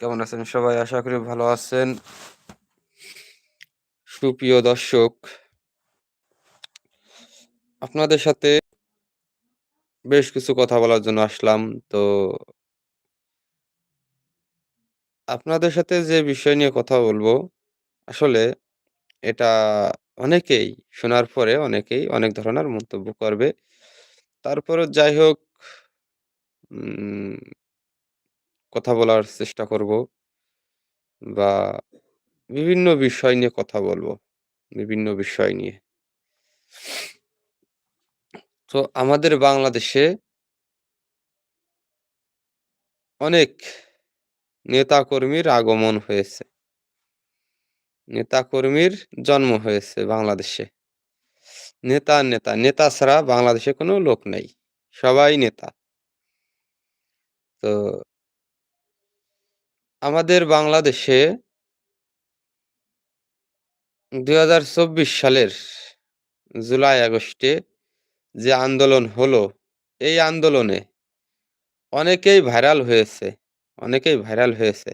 কেমন আছেন সবাই? আশা করি ভালো আছেন। সুপ্রিয় দর্শক আপনাদের সাথে বেশ কিছু কথা বলার জন্য আসলাম। তো আপনাদের সাথে যে বিষয় নিয়ে কথা বলব, আসলে এটা অনেকেই শোনার পরে অনেকেই অনেক ধরনের মন্তব্য করবে। তারপরেও যাই হোক কথা বলার চেষ্টা করব বা বিভিন্ন বিষয় নিয়ে কথা বলব। বিভিন্ন বিষয় নিয়ে। তো আমাদের বাংলাদেশে অনেক নেতাকর্মীর আগমন হয়েছে। নেতাকর্মীর জন্ম হয়েছে বাংলাদেশে। নেতা, নেতা, নেতা ছাড়া বাংলাদেশে কোনো লোক নাই। সবাই নেতা। তো আমাদের বাংলাদেশে ২০২৪ সালের জুলাই আগস্টে যে আন্দোলন হলো, এই আন্দোলনে অনেকেই ভাইরাল হয়েছে, অনেকেই ভাইরাল হয়েছে।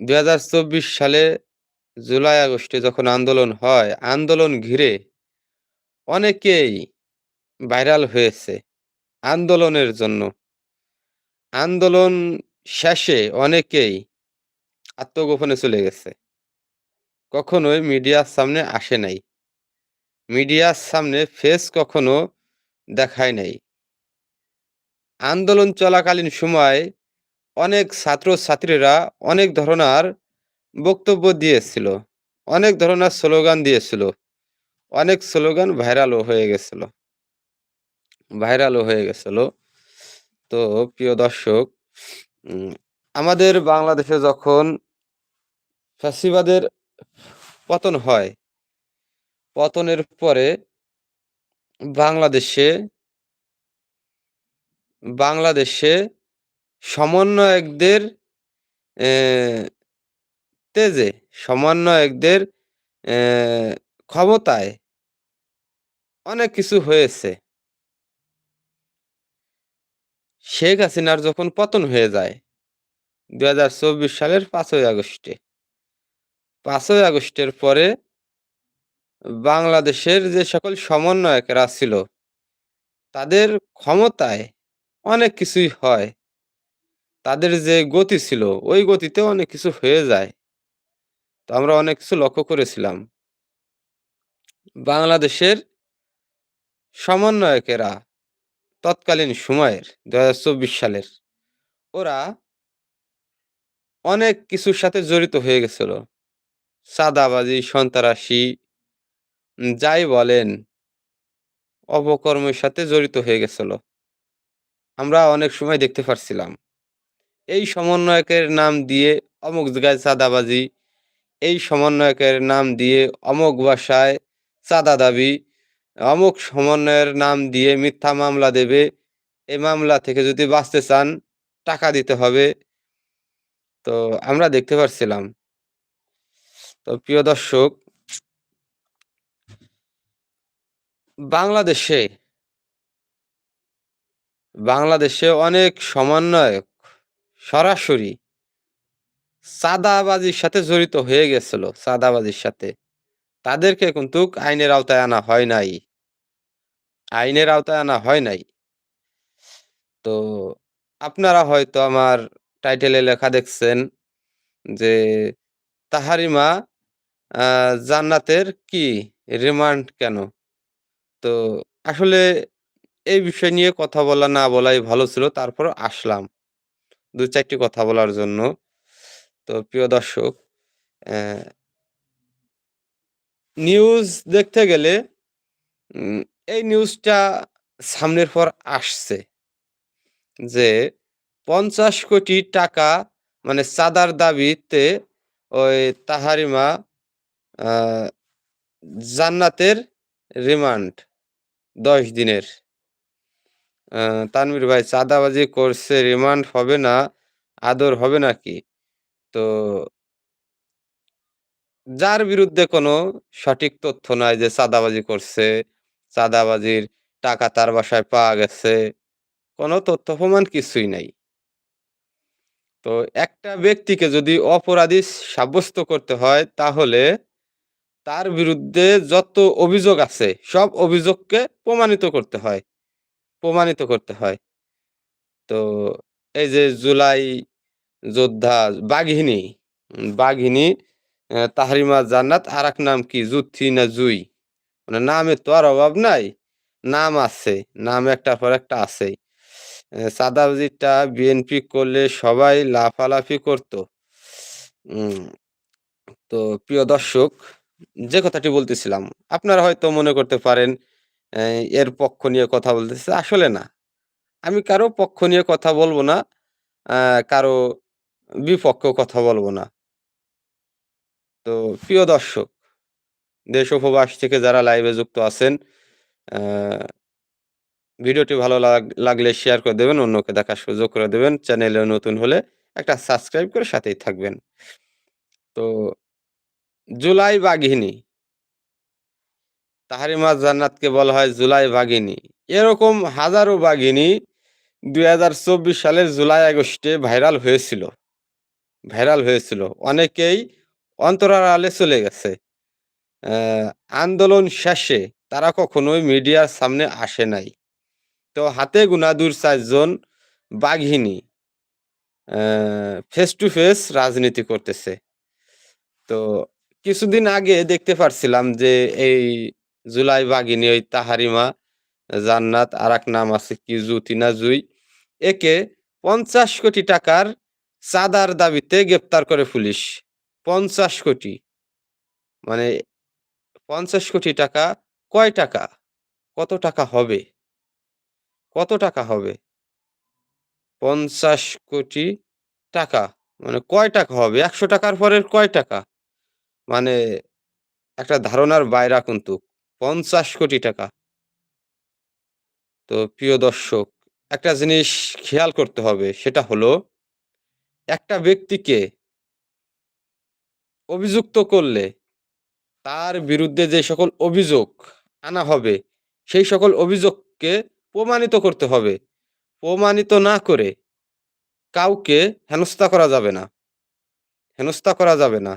২০২৪ সালে জুলাই আগস্টে যখন আন্দোলন হয়, আন্দোলন ঘিরে অনেকেই ভাইরাল হয়েছে আন্দোলনের জন্য। আন্দোলন শেষে অনেকেই আত্মগোপনে চলে গেছে। কখনোই মিডিয়ার সামনে আসে নাই। মিডিয়ার সামনে ফেস কখনো দেখায় নাই। আন্দোলন চলাকালীন সময় অনেক ছাত্রছাত্রীরা অনেক ধরনের বক্তব্য দিয়েছিল। অনেক ধরনের স্লোগান দিয়েছিল। অনেক স্লোগান ভাইরালও হয়ে গেছিল। ভাইরালও হয়ে গেছিল। তো প্রিয় দর্শক আমাদের বাংলাদেশে যখন ফ্যাসিবাদের পতন হয়, পতনের পরে বাংলাদেশে বাংলাদেশে সমন্বয়কদের তেজে সমন্বয়কদের ক্ষমতায় অনেক কিছু হয়েছে। শেখ হাসিনার যখন পতন হয়ে যায় ২০২৪ সালের পাঁচই আগস্টে। পাঁচই আগস্টের পরে বাংলাদেশের যে সকল সমন্বয়কেরা ছিল, তাদের ক্ষমতায় অনেক কিছুই হয়। তাদের যে গতি ছিল, ওই গতিতে অনেক কিছু হয়ে যায়। তো আমরা অনেক কিছু লক্ষ্য করেছিলাম। বাংলাদেশের সমন্বয়কেরা তৎকালীন সময়ের ২০২৪ সালের ওরা অনেক কিছুর সাথে জড়িত হয়ে গেছিল। চাঁদাবাজি, সন্ত্রাসী যাই বলেন অপকর্মের সাথে জড়িত হয়ে গেছিল। আমরা অনেক সময় দেখতে পারছিলাম। এই সমন্বয়কের নাম দিয়ে অমুক জায়গায় চাঁদাবাজি, এই সমন্বয়কের নাম দিয়ে অমুক বাসায় চাঁদা দাবি, অমুক সমন্বয়ের নাম দিয়ে মিথ্যা মামলা দেবে। এই মামলা থেকে যদি বাঁচতে চান টাকা দিতে হবে। তো আমরা দেখতে পারছিলাম। তো প্রিয় দর্শক বাংলাদেশে বাংলাদেশে অনেক সমন্বয়ক সরাসরি চাঁদাবাজির সাথে জড়িত হয়ে গেছিল, চাঁদাবাজির সাথে। তাদেরকে কিন্তুক আইনের আওতায় আনা হয় নাই। আইনের আওতায় আনা হয় নাই। তো আপনারা হয়তো আমার টাইটেলে লেখা দেখছেন যে, তাহারিমা জান্নাতের কি রিমান্ড কেন? তো আসলে এই বিষয় নিয়ে কথা বলা না বলাই ভালো ছিল। তারপর আসলাম। ২-৪ কথা বলার জন্য। তো প্রিয় দর্শক নিউজ দেখতে গেলে এই নিউজটা সামনের পর আসছে। যে ৫০ কোটি টাকা মানে চাঁদার দাবিতে ওই তাহারিমা জান্নাতের রিমান্ড ১০ দিনের। আ তানভীর ভাই চাঁদাবাজি করছে রিমান্ড হবে না, আদর হবে নাকি? তো যার বিরুদ্ধে কোনো সঠিক তথ্য নাই যে চাঁদাবাজি করছে, চাঁদাবাজির টাকা তার বাসায় পাওয়া গেছে, কোনো তথ্য প্রমাণ কিছুই নাই। তো একটা ব্যক্তিকে যদি অপরাধী সাব্যস্ত করতে হয় তাহলে তার বিরুদ্ধে যত অভিযোগ আছে সব অভিযোগকে প্রমাণিত করতে হয়। প্রমাণিত করতে হয়। তো এই যে জুলাই যোদ্ধা বাঘিনী বাঘিনী তাহরিমা জান্নাত আর নাম কি? জুথি না জুই। মানে নামে তো আর অভাব নাই, নাম আছে, নাম একটার পর একটা আছে সাদাবাজিটা বিএনপি করলে সবাই লাফালাফি করতো। তো প্রিয় দর্শক, যে কথাটি বলতেছিলাম, আপনারা হয়তো মনে করতে পারেন এর পক্ষ নিয়ে কথা বলতেছে, আসলে না। আমি কারও পক্ষ নিয়ে কথা বলব না কারও বিপক্ষেও কথা বলব না। তো প্রিয় দর্শক দেশ উপবাস থেকে যারা লাইভে যুক্ত আছেন ভিডিওটি ভালো লাগ- লাগলে শেয়ার করে দেবেন, অন্যকে দেখার সুযোগ করে দেবেন চ্যানেলে নতুন হলে একটা সাবস্ক্রাইব করে সাথেই থাকবেন। তো, জুলাই বাঘিনী। তাহারিমা জান্নাতকে বলা হয় জুলাই বাঘিনী। এরকম হাজারো বাঘিনী দুই হাজার চব্বিশ সালের জুলাই আগস্টে ভাইরাল হয়েছিল। ভাইরাল হয়েছিল। অনেকেই অন্তরালে চলে গেছে। আন্দোলন শেষে তারা কখনোই মিডিয়ার সামনে আসে নাই। তো হাতে গুনা দূর চারজন বাঘিনী ফেস টু ফেস রাজনীতি করতেছে। তো কিছুদিন আগে দেখতে পারছিলাম যে এই জুলাই বাঘিনী, ওই তাহারিমা জান্নাত আর এক নাম আছে কি জুতিনা জুই একে পঞ্চাশ কোটি টাকার চাঁদার দাবিতে গ্রেপ্তার করে পুলিশ। পঞ্চাশ কোটি। মানে পঞ্চাশ কোটি টাকা, কয় টাকা? কত টাকা হবে? কত টাকা হবে? পঞ্চাশ কোটি টাকা। মানে কয় টাকা হবে? একশো টাকার পরের কয় টাকা? মানে একটা ধারণার বাইরা কিন্তু পঞ্চাশ কোটি টাকা। তো প্রিয় দর্শক, একটা জিনিস খেয়াল করতে হবে, সেটা হলো একটা ব্যক্তিকে অভিযুক্ত করলে তার বিরুদ্ধে যে সকল অভিযোগ আনা হবে সেই সকল অভিযোগকে প্রমাণিত করতে হবে। প্রমাণিত না করে কাউকে হেনস্থা করা যাবে না। হেনস্থা করা যাবে না।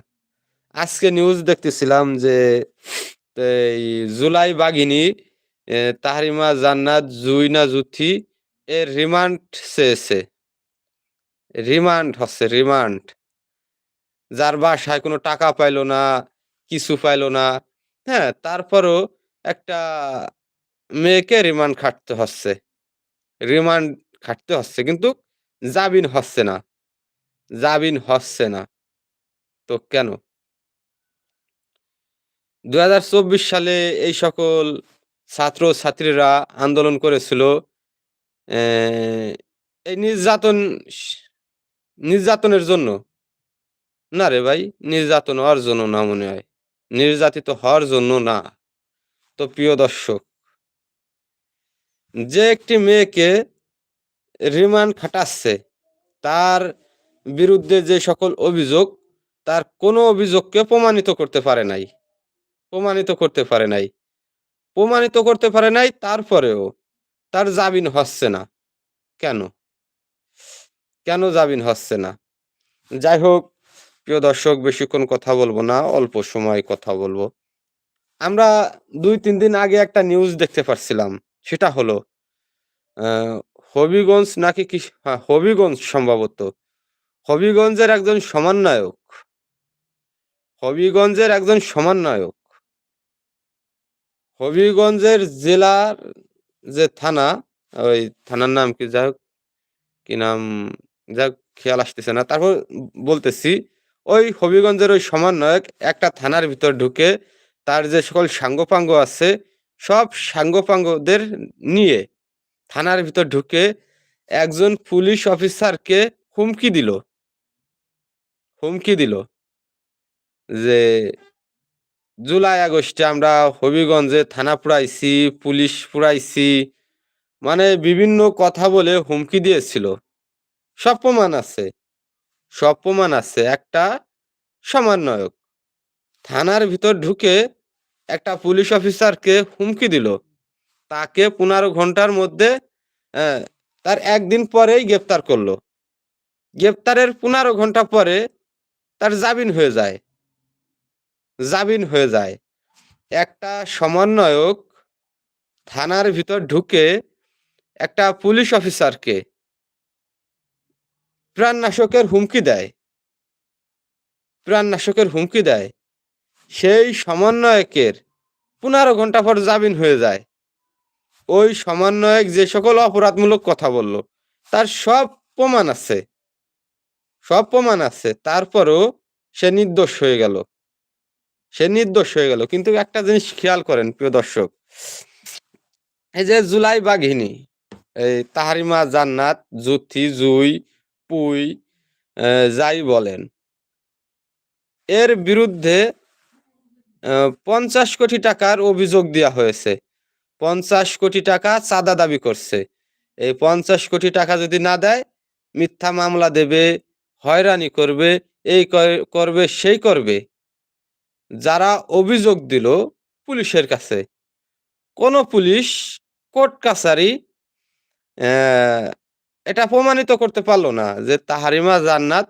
আজকে নিউজ দেখতেছিলাম যে জুলাই বাঘিনী এ, তাহরিমা জান্নাত জুইনা জুথি এর রিমান্ড চেয়েছে। রিমান্ড হচ্ছে রিমান্ড যার বাসায় কোনো টাকা পাইলো না কিছু পাইলো না। হ্যাঁ তারপরও একটা মেয়েকে রিমান্ড খাটতে হচ্ছে। রিমান্ড খাটতে হচ্ছে কিন্তু জামিন হচ্ছে না। জামিন হচ্ছে না। তো কেন? দু হাজার চব্বিশ সালে এই সকল ছাত্র ছাত্রীরা আন্দোলন করেছিল এই নির্যাতন নির্যাতনের জন্য। না রে ভাই, নির্যাতন হওয়ার জন্য না মনে হয়। নির্যাতিত হওয়ার জন্য না। তো প্রিয় দর্শক, যে একটি মেয়েকে রিমান্ড খাটাচ্ছে, তার বিরুদ্ধে যে সকল অভিযোগ, তার কোনো অভিযোগকে প্রমাণিত করতে পারে নাই। প্রমাণিত করতে পারে নাই। প্রমাণিত করতে পারে নাই, তারপরেও তার জামিন হচ্ছে না। কেন? কেন জামিন হচ্ছে না? যাই হোক প্রিয় দর্শক, বেশিক্ষণ কথা বলব না, অল্প সময় কথা বলব। আমরা দুই, তিন দিন আগে একটা নিউজ দেখতে পারছিলাম, সেটা হলো হবিগঞ্জ নাকি কি হ্যাঁ হবিগঞ্জ সম্ভবত। হবিগঞ্জের একজন সমন্বয়ক, হবিগঞ্জের একজন সমন্বয়ক, হবিগঞ্জের জেলার যে থানা, ওই থানার নাম কি, যাই হোক, কি নাম, যাই খেয়াল আসতেছে না। তারপর বলতেছি ওই হবিগঞ্জের ওই সমন্বয়ক একটা থানার ভিতর ঢুকে তার যে সকল সাঙ্গপাঙ্গ আছে, সব সাঙ্গপাঙ্গদের নিয়ে থানার ভিতর ঢুকে একজন পুলিশ অফিসারকে হুমকি দিল। হুমকি দিল যে জুলাই আগস্টে আমরা হবিগঞ্জে থানা পুরাইছি পুলিশ পুরাইছি মানে বিভিন্ন কথা বলে হুমকি দিয়েছিল। সব প্রমাণ আছে। সব প্রমাণ আছে, একটা সমন্বয়ক থানার ভিতর ঢুকে একটা পুলিশ অফিসারকে হুমকি দিল তাকে পনেরো ঘণ্টার মধ্যে তার একদিন পরেই গ্রেপ্তার করল গ্রেপ্তারের ১৫ ঘণ্টা পরে তার জামিন হয়ে যায়। জামিন হয়ে যায়। একটা সমন্বয়ক থানার ভিতর ঢুকে একটা পুলিশ অফিসারকে প্রাণনাশকের হুমকি দেয়। প্রাণনাশকের হুমকি দেয়। সেই সমন্বয়কের ১৫ ঘণ্টা পর জামিন হয়ে যায়। ওই সমন্বয়ক যে সকল অপরাধমূলক কথা বলল, তার সব প্রমাণ আছে। সব প্রমাণ আছে। তারপরও সে নির্দোষ হয়ে গেল। সে নির্দোষ হয়ে গেল। কিন্তু একটা জিনিস খেয়াল করেন প্রিয় দর্শক। এই যে জুলাই বাঘিনী, এই তাহারিমা জান্নাত, জুথি, জুই, পুই যাই বলেন। এর বিরুদ্ধে পঞ্চাশ কোটি টাকার অভিযোগ দেওয়া হয়েছে। ৫০ কোটি টাকা চাঁদা দাবি করছে। এই ৫০ কোটি টাকা যদি না দেয়, মিথ্যা মামলা দেবে, হয়রানি করবে, এই করবে, সেই করবে। যারা অভিযোগ দিল পুলিশের কাছে। কোন পুলিশ কোর্ট কাছারি এটা প্রমাণিত করতে পারল না যে তাহারিমা জান্নাত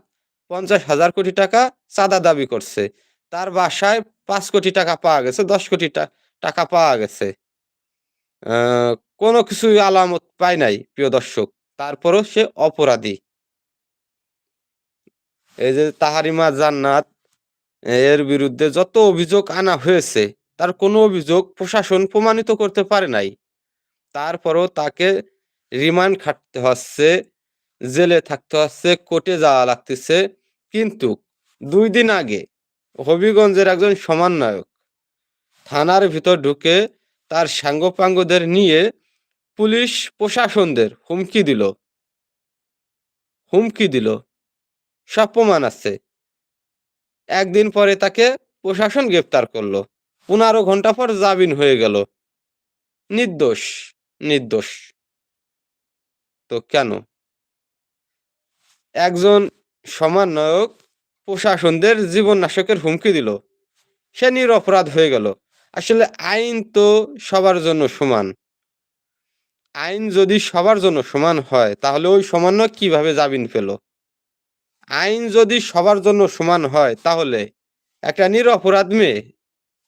৫০,০০০ কোটি টাকা চাঁদা দাবি করছে। তার বাসায় পাঁচ কোটি টাকা পাওয়া গেছে, ১০ কোটি টাকা পাওয়া গেছে। কোন কিছুই আলামত পায় নাই প্রিয় দর্শক। তারপরও সে অপরাধী। এই যে তাহারিমা জান্নাত এর বিরুদ্ধে যত অভিযোগ আনা হয়েছে, তার কোনো অভিযোগ প্রশাসন প্রমাণিত করতে পারে নাই। তারপরও তাকে রিমান্ড খাটতে হচ্ছে, জেলে থাকতে হচ্ছে, কোর্টে যাওয়া লাগতেছে। কিন্তু দুই দিন আগে হবিগঞ্জের একজন সমন্বয়ক থানার ভিতর ঢুকে তার সাঙ্গপাঙ্গদের নিয়ে পুলিশ প্রশাসনদের হুমকি দিল। হুমকি দিল। সব প্রমাণ আছে। একদিন পরে তাকে প্রশাসন গ্রেপ্তার করল পনেরো ঘণ্টা পর জামিন হয়ে গেল। নির্দোষ, নির্দোষ। তো কেন? একজন সমন্বয়ক প্রশাসনদের জীবন নাশকের হুমকি দিল। সে নিরপরাধ হয়ে গেল। আসলে আইন তো সবার জন্য সমান। আইন যদি সবার জন্য সমান হয়, তাহলে ওই সমন্বয়ক কীভাবে জামিন পেল? আইন যদি সবার জন্য সমান হয়, তাহলে একটা নিরপরাধ মেয়ে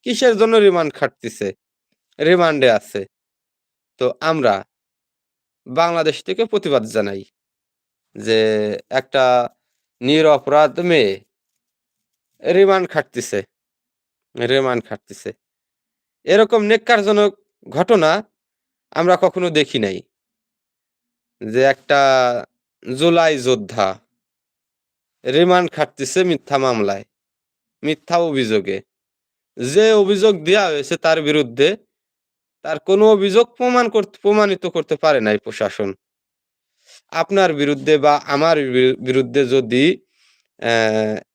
কিসের জন্য রিমান্ড খাটতেছে? রিমান্ডে আছে। তো আমরা বাংলাদেশ থেকে প্রতিবাদ জানাই যে একটা নিরপরাধ মেয়ে রিমান্ড খাটতেছে। রিমান্ড খাটতেছে। এরকম নেক্কারজনক ঘটনা আমরা কখনো দেখি নাই। যে একটা জুলাই যোদ্ধা রিমান্ড খাটতেছে মিথ্যা মামলায়, মিথ্যা অভিযোগে। যে অভিযোগ দেওয়া হয়েছে তার বিরুদ্ধে, তার কোনো অভিযোগ প্রমাণ করতে প্রমাণিত করতে পারে নাই প্রশাসন। আপনার বিরুদ্ধে বা আমার বিরুদ্ধে যদি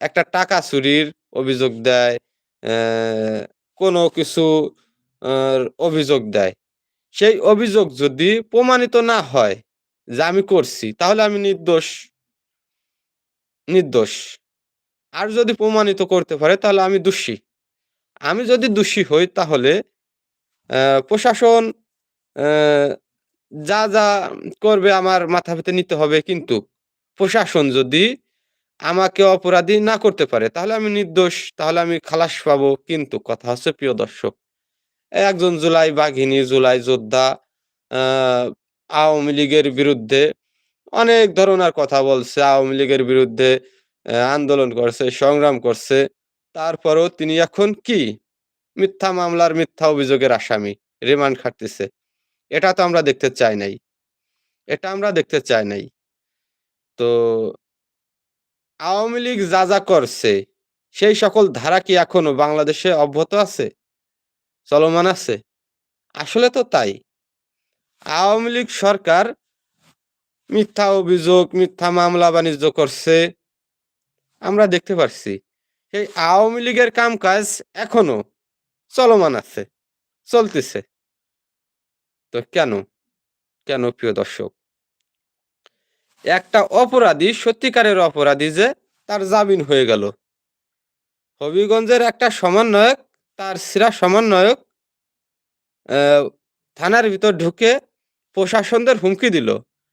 একটা টাকা চুরির অভিযোগ দেয়, কোনো কিছু অভিযোগ দেয়। সেই অভিযোগ যদি প্রমাণিত না হয় যে আমি করছি, তাহলে আমি নির্দোষ। নির্দোষ। আর যদি প্রমাণিত করতে পারে তাহলে আমি দোষী। আমি যদি দোষী হই তাহলে প্রশাসন যা, যা করবে আমার মাথা পেতে নিতে হবে। কিন্তু প্রশাসন যদি আমাকে অপরাধী না করতে পারে, তাহলে আমি নির্দোষ। তাহলে আমি খালাস পাবো। কিন্তু কথা হচ্ছে প্রিয় দর্শক, একজন জুলাই বাঘিনী, জুলাই যোদ্ধা আওয়ামী লীগের বিরুদ্ধে অনেক ধরনের কথা বলছে। আওয়ামী লীগের বিরুদ্ধে আন্দোলন করছে, সংগ্রাম করছে। তারপরেও তিনি এখন কি? মিথ্যা মামলার মিথ্যা অভিযোগের আসামি। রিমান্ড খাটতেছে। এটা তো আমরা দেখতে চাই নাই। এটা আমরা দেখতে চাই নাই। তো আওয়ামী লীগ যা, যা করছে, সেই সকল ধারা কি এখনও বাংলাদেশে অব্যাহত আছে? চলমান আছে? আসলে তো তাই। আওয়ামী লীগ সরকার মিথ্যা অভিযোগ, মিথ্যা মামলা-বাণিজ্য করছে। আমরা দেখতে পারছি। সেই আওয়ামী লীগের কাম-কাজ এখনও চলমান আছে, চলতেছে। তো কেন? কেন প্রিয় দর্শক? একটা অপরাধী, সত্যিকারের অপরাধী যে তার জামিন হয়ে গেল। হবিগঞ্জের একটা সমন্বয়ক, তার সেরা সমন্বয়ক থানার ভিতর ঢুকে প্রশাসনদের হুমকি দিল।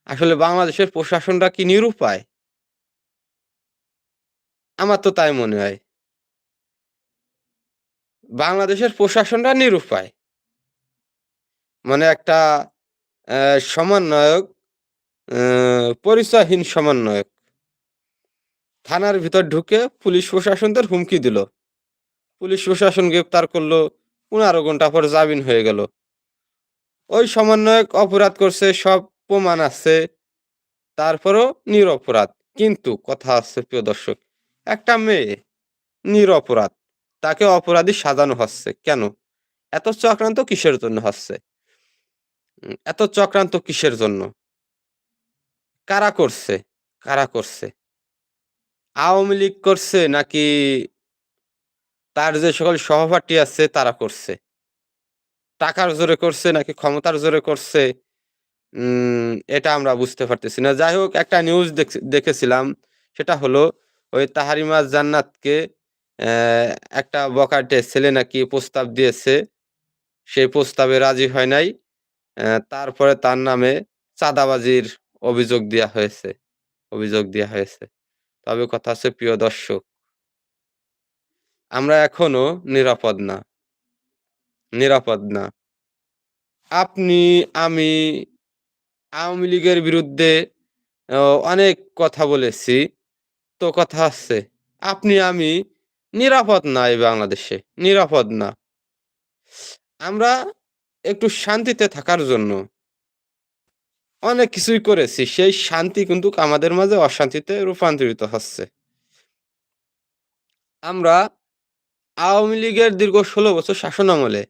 আসলে বাংলাদেশের প্রশাসনরা কি নিরুপায়? আমার তো তাই মনে হয়। বাংলাদেশের প্রশাসনটা নিরুপায়। মানে একটা সমন্বয়ক পরিচয়হীন সমন্বয়ক। থানার ভিতর ঢুকে পুলিশ প্রশাসনদের হুমকি দিল। পুলিশ প্রশাসন গ্রেপ্তার করল। ১৫ ঘণ্টা পর জামিন হয়ে গেল। ওই সমন্বয়ক অপরাধ করছে, সব প্রমাণ আছে। তারপরেও নিরপরাধ। কিন্তু কথা আছে প্রিয় দর্শক, একটা মেয়ে নিরপরাধ। তাকে অপরাধী সাজানো হচ্ছে। কেন? এত চক্রান্ত কিসের জন্য হচ্ছে? এত চক্রান্ত কিসের জন্য? কারা করছে? কারা করছে? আওয়ামী লীগ করছে নাকি তার যে সকল সহপাঠী আছে তারা করছে? টাকার জোরে করছে নাকি ক্ষমতার জোরে করছে? এটা আমরা বুঝতে পারতেছি না। যাই হোক, একটা নিউজ দেখছি, দেখেছিলাম। সেটা হলো ওই তাহারিমা জান্নাতকে একটা বখাটে ছেলে নাকি প্রস্তাব দিয়েছে। সেই প্রস্তাবে রাজি হয় নাই। তারপরে তার নামে চাঁদাবাজির অভিযোগ দেওয়া হয়েছে অভিযোগ দেওয়া হয়েছে। তবে কথা হচ্ছে প্রিয় দর্শক আমরা এখনও নিরাপদ না। নিরাপদ না। আপনি, আমি আওয়ামী লীগের বিরুদ্ধে অনেক কথা বলেছি। তো কথা আছে আপনি আমি নিরাপদ না এই বাংলাদেশে। নিরাপদ না। আমরা একটু শান্তিতে থাকার জন্য অনেক কিছুই করেছি। সেই শান্তি কিন্তুক আমাদের মাঝে অশান্তিতে রূপান্তরিত হচ্ছে। আমরা আওয়ামী লীগের দীর্ঘ ১৬ বছর শাসনামলে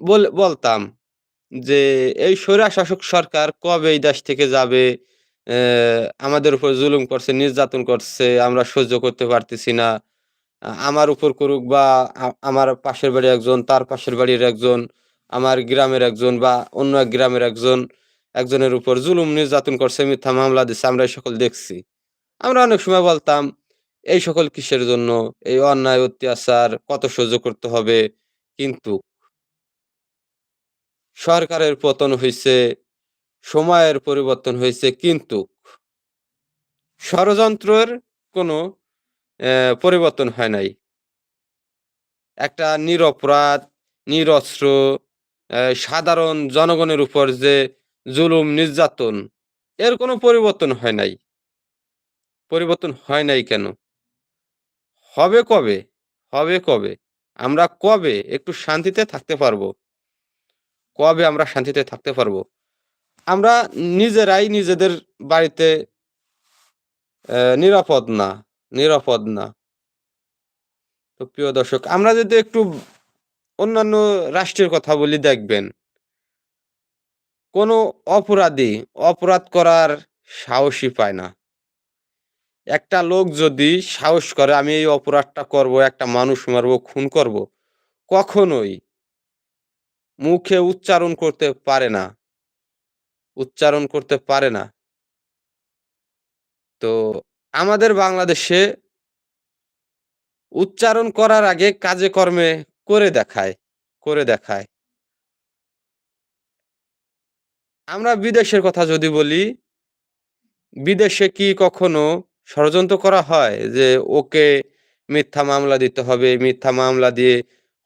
বল বলতাম যে এই স্বৈরশাসক সরকার কবে এই দেশ থেকে যাবে? আমাদের উপর জুলুম করছে, নির্যাতন করছে, আমরা সহ্য করতে পারতেছি না। আমার উপর করুক বা আমার পাশের বাড়ির একজন, তার পাশের বাড়ির একজন, আমার গ্রামের একজন বা অন্য এক গ্রামের একজন, একজনের উপর জুলুম নির্যাতন করছে, মিথ্যা মামলা দিচ্ছে, আমরা এই সকল দেখছি। আমরা অনেক সময় বলতাম, এই সকল কিসের জন্য? এই অন্যায় অত্যাচার কত সহ্য করতে হবে? কিন্তু সরকারের পতন হয়েছে সময়ের পরিবর্তন হয়েছে কিন্তু ষড়যন্ত্রের কোনো পরিবর্তন হয় নাই। একটা নিরপরাধ, নিরস্ত্র, সাধারণ জনগণের উপর যে জুলুম নির্যাতন, এর কোনো পরিবর্তন হয় নাই। পরিবর্তন হয় নাই কেন? হবে কবে? হবে কবে? আমরা কবে একটু শান্তিতে থাকতে পারব? কবে আমরা শান্তিতে থাকতে পারব? আমরা নিজেরাই নিজেদের বাড়িতে নিরাপদ না, নিরাপদ না। তো প্রিয় দর্শক আমরা যদি একটু অন্যান্য রাষ্ট্রের কথা বলি দেখবেন কোনো অপরাধী অপরাধ করার সাহসই পায় না। একটা লোক যদি সাহস করে আমি এই অপরাধটা করব, একটা মানুষ মারবো, খুন করব, কখনোই মুখে উচ্চারণ করতে পারে না। উচ্চারণ করতে পারে না। তো আমাদের বাংলাদেশে উচ্চারণ করার আগে কাজে কর্মে করে দেখায়, করে দেখায়। আমরা বিদেশের কথা যদি বলি, বিদেশে কি কখনো ষড়যন্ত্র করা হয়? যে ওকে মিথ্যা মামলা দিতে হবে, মিথ্যা মামলা দিয়ে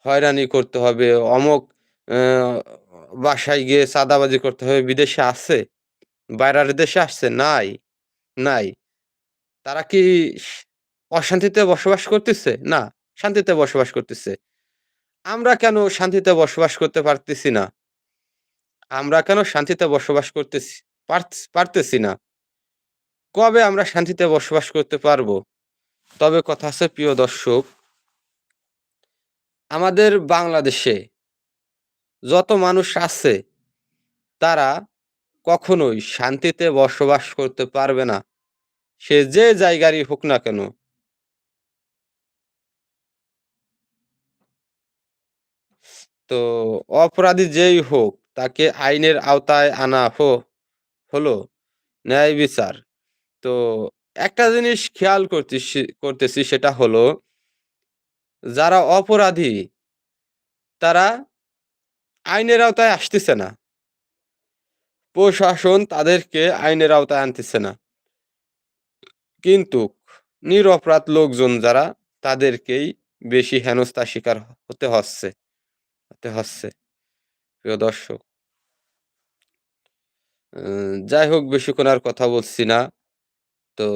হয়রানি করতে হবে, অমুক বাসায় গিয়ে চাঁদাবাজি করতে হবে, বিদেশে আছে? বাইরের দেশে আসছে? নাই, নাই। তারা কি অশান্তিতে বসবাস করতেছে? না, শান্তিতে বসবাস করতেছে। আমরা কেন শান্তিতে বসবাস করতে পারতেছি না? আমরা কেন শান্তিতে বসবাস করতেছি পারতেছি না? কবে আমরা শান্তিতে বসবাস করতে পারব? তবে কথা আছে প্রিয় দর্শক আমাদের বাংলাদেশে যত মানুষ আছে, তারা কখনোই শান্তিতে বসবাস করতে পারবে না। সে যে জায়গারই হোক না কেন। তো অপরাধী যেই হোক, তাকে আইনের আওতায় আনা হলো ন্যায় বিচার। তো একটা জিনিস খেয়াল করতেসি করতেছি সেটা হলো যারা অপরাধী তারা আইনের আওতায় আসতেছে না। প্রশাসন তাদেরকে আইনের আওতায় আনতেছে না। কিন্তু নিরপরাধ লোকজন যারা, তাদেরকেই বেশি হেনস্থা শিকার হতে হচ্ছে হতে হচ্ছে। প্রিয় দর্শক যাই হোক, বেশিক্ষণ আর কথা বলছি না। তো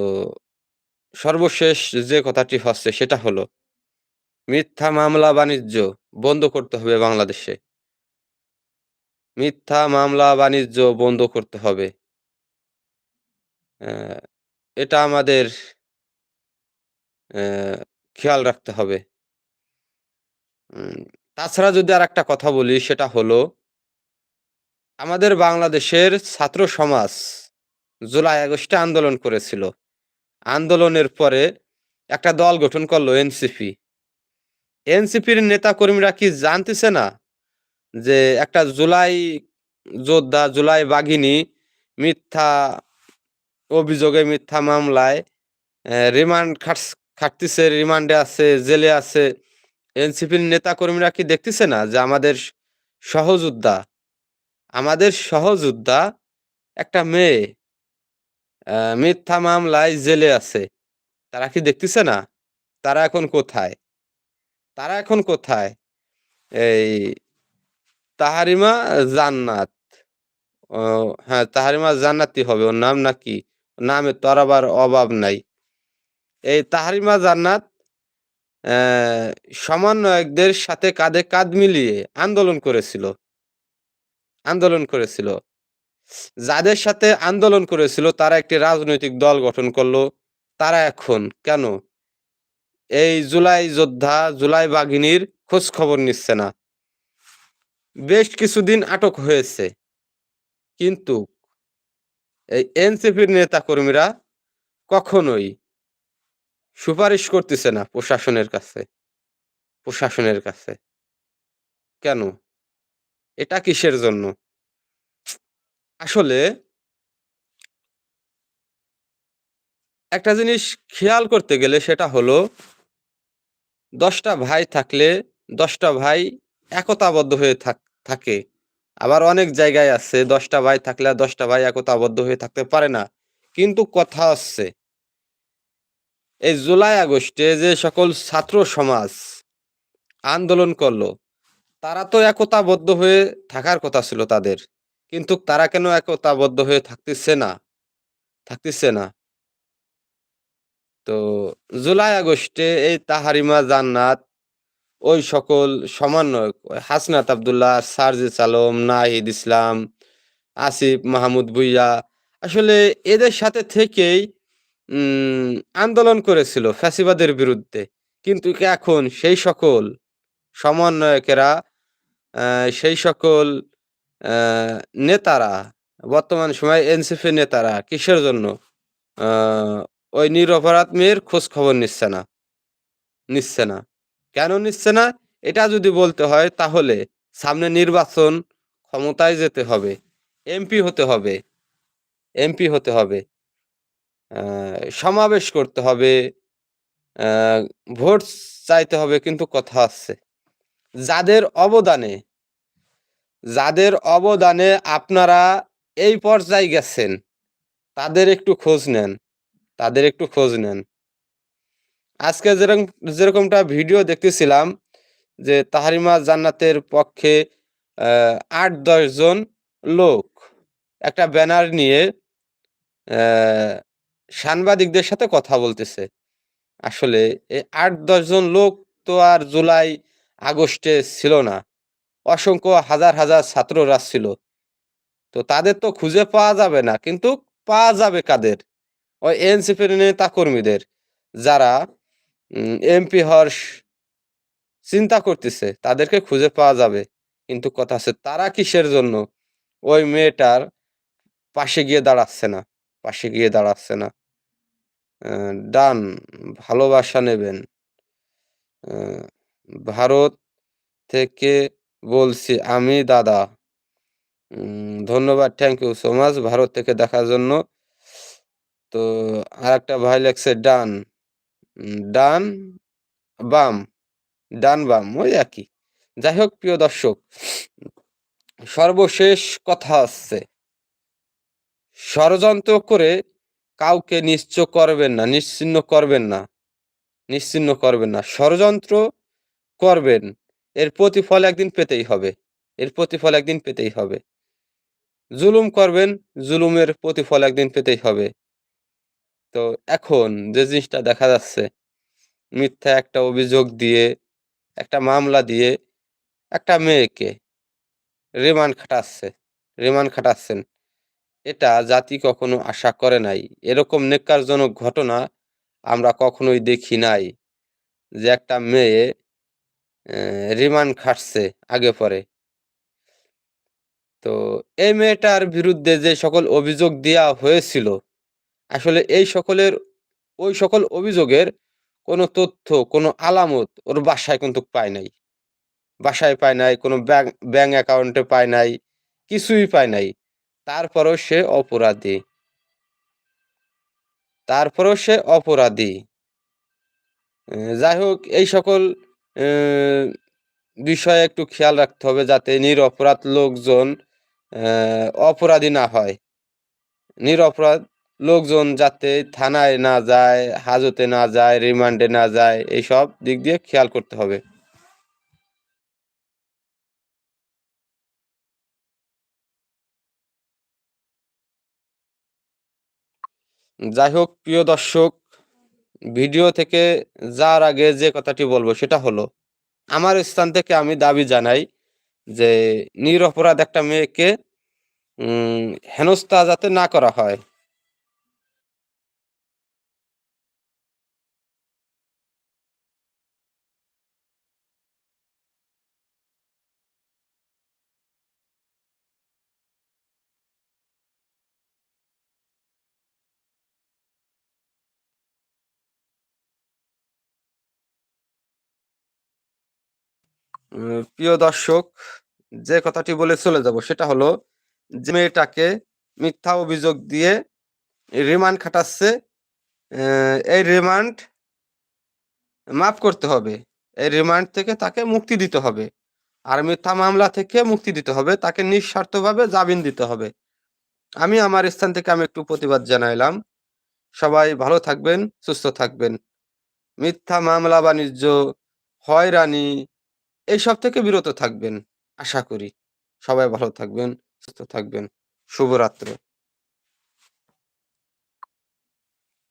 সর্বশেষ যে কথাটি হচ্ছে, সেটা হলো, মিথ্যা মামলা বাণিজ্য বন্ধ করতে হবে বাংলাদেশে। মিথ্যা মামলা বাণিজ্য বন্ধ করতে হবে। এটা আমাদের খেয়াল রাখতে হবে। তাছাড়া যদি আর একটা কথা বলি, সেটা হলো, আমাদের বাংলাদেশের ছাত্র সমাজ জুলাই আগস্টে আন্দোলন করেছিল। আন্দোলনের পরে একটা দল গঠন করল এনসিপি। এনসিপির নেতা কর্মীরা কি জানতেছে না যে একটা জুলাই যোদ্ধা, জুলাই বাঘিনী মিথ্যা অভিযোগে মিথ্যা মামলায় রিমান্ড খাটতিছে, রিমান্ডে আছে, জেলে আছে। এনসিপির নেতা কর্মীরা কি দেখতেছে না যে আমাদের সহযোদ্ধা আমাদের সহযোদ্ধা একটা মেয়ে মিথ্যা মামলায় জেলে আছে? তারা কি দেখতেছে না? তারা এখন কোথায়? তারা এখন কোথায়? এই তাহারিমা জান্নাত হ্যাঁ তাহারিমা জান্নাতি হবে। ওর নাম নাকি? নামে তো আর আবার অভাব নাই। এই তাহারিমা জান্নাত সমন্বয়কদের সাথে কাঁধে কাঁধ মিলিয়ে আন্দোলন করেছিল। আন্দোলন করেছিল। যাদের সাথে আন্দোলন করেছিল, তারা একটি রাজনৈতিক দল গঠন করল। তারা এখন কেন? এই জুলাই যোদ্ধা, জুলাই বাঘিনীর খোঁজ খবর নিচ্ছে না। বেশ কিছুদিন আটক হয়েছে। কিন্তু এই এনসিপির নেতা কর্মীরা কখনোই সুপারিশ করতেছে না প্রশাসনের কাছে প্রশাসনের কাছে। কেন? এটা কিসের জন্য? আসলে একটা জিনিস খেয়াল করতে গেলে সেটা হলো, দশটা ভাই থাকলে দশটা ভাই একতাবদ্ধ হয়ে থাক- থাকে। আবার অনেক জায়গায় আছে, দশটা ভাই থাকলে দশটা ভাই একতাবদ্ধ হয়ে থাকতে পারে না। কিন্তু কথা হচ্ছে, এই জুলাই আগস্টে যে সকল ছাত্র সমাজ আন্দোলন করল, তারা তো একতাবদ্ধ হয়ে থাকার কথা ছিল তাদের। কিন্তু তারা কেন একতাবদ্ধ হয়ে থাকতেছে না? থাকতেছে না। তো জুলাই আগস্টে এই তাহারিমা জান্নাত ওই সকল সমন্বয়ক হাসনাত আবদুল্লাহ, সারজিস আলম, নাহিদ ইসলাম, আসিফ মাহমুদ ভুইয়া, আসলে এদের সাথে থেকেই আন্দোলন করেছিল ফ্যাসিবাদের বিরুদ্ধে। কিন্তু এখন সেই সকল সমন্বয়কেরা সেই সকল নেতারা, বর্তমান সময়ে এনসিপি নেতারা কিসের জন্য ওই নিরপরাধ মেয়ের খোঁজ খবর নিচ্ছে না নিচ্ছে না। কেন নিচ্ছে না? এটা যদি বলতে হয়, তাহলে সামনে নির্বাচন ক্ষমতায় যেতে হবে। এমপি হতে হবে। এমপি হতে হবে। সমাবেশ করতে হবে। ভোট চাইতে হবে কিন্তু কথা আছে। যাদের অবদানে যাদের অবদানে আপনারা এই পর্যায়ে গেছেন, তাদের একটু খোঁজ নেন। তাদের একটু খোঁজ নেন। আজকে যেরকম, যেরকমটা ভিডিও দেখতেছিলাম যে তাহারিমা জান্নাতের পক্ষে আট, দশ জন লোক একটা ব্যানার নিয়ে সাংবাদিকদের সাথে কথা বলতেছে। আসলে এই আট, দশ জন লোক তো আর জুলাই, আগস্টে ছিল না। অসংখ্য হাজার হাজার ছাত্ররা ছিল। তো তাদের তো খুঁজে পাওয়া যাবে না, কিন্তু পাওয়া যাবে কাদের? ওই এনসিপির নেতা কর্মীদের, যারা এমপি হওয়ার চিন্তা করতেছে, তাদেরকে খুঁজে পাওয়া যাবে। কিন্তু কথা আছে তারা কিসের জন্য? ওই মেয়েটার পাশে গিয়ে দাঁড়াচ্ছে না, পাশে গিয়ে দাঁড়াচ্ছে না। ডান, ভালোবাসা নেবেন। ভারত থেকে বলছি আমি, দাদা। ধন্যবাদ thank you so much Bharat থেকে দেখার জন্য। তো আর একটা ভাই লেখছে, ডান ডান বাম ডান বাম ওই একই যাই হোক প্রিয় দর্শক সর্বশেষ কথা হচ্ছে ষড়যন্ত্র করে কাউকে নিশ্চয় করবেন না, নিশ্চিহ্ন করবেন না, নিশ্চিহ্ন করবেন না। ষড়যন্ত্র করবেন। এর প্রতিফল একদিন পেতেই হবে। এর প্রতিফল একদিন পেতেই হবে। জুলুম করবেন, জুলুমের প্রতিফল একদিন পেতেই হবে। তো এখন যে জিনিসটা দেখা যাচ্ছে, মিথ্যা একটা অভিযোগ দিয়ে, একটা মামলা দিয়ে একটা মেয়েকে রিমান্ড খাটাচ্ছে, রিমান্ড খাটাচ্ছেন। এটা জাতি কখনো আশা করে নাই। এরকম নেক্কারজনক ঘটনা আমরা কখনোই দেখি নাই। যে একটা মেয়ে রিমান্ড খাটছে আগে পরে। তো এই মেয়েটার বিরুদ্ধে যে সকল অভিযোগ দেওয়া হয়েছিল, আসলে এই সকলের ওই সকল অভিযোগের কোনো তথ্য, কোনো আলামত ওর বাসায় কিন্তু পায় নাই। বাসায় পায় নাই, কোনো ব্যাংক ব্যাংক অ্যাকাউন্টে পায় নাই, কিছুই পায় নাই। তারপরেও সে অপরাধী। তারপরেও সে অপরাধী। যাই হোক এই সকল বিষয়ে একটু খেয়াল রাখতে হবে যাতে নিরপরাধ লোকজন অপরাধী না হয়। নিরপরাধ লোকজন যাতে থানায় না যায়, হাজতে না যায়, রিমান্ডে না যায়, এইসব দিক দিয়ে খেয়াল করতে হবে। যাই হোক প্রিয় দর্শক, ভিডিও থেকে যাওয়ার আগে যে কথাটি বলব সেটা হলো, আমার স্থান থেকে আমি দাবি জানাই যে নিরপরাধ একটা মেয়েকে হেনস্থা যাতে না করা হয়। প্রিয় দর্শক, যে কথাটি বলে চলে যাব সেটা হলো, যে মেয়েটাকে মিথ্যা অভিযোগ দিয়ে রিমান্ড খাটাচ্ছে, এই রিমান্ড মাফ করতে হবে। এই রিমান্ড থেকে তাকে মুক্তি দিতে হবে। আর মিথ্যা মামলা থেকে মুক্তি দিতে হবে। তাকে নিঃস্বার্থভাবে জামিন দিতে হবে। আমি আমার স্থান থেকে আমি একটু প্রতিবাদ জানাইলাম। সবাই ভালো থাকবেন, সুস্থ থাকবেন। মিথ্যা মামলা-বাণিজ্য, হয়রানি এইসব থেকে বিরত থাকবেন। আশা করি। সবাই ভালো থাকবেন, সুস্থ থাকবেন। শুভরাত্রি।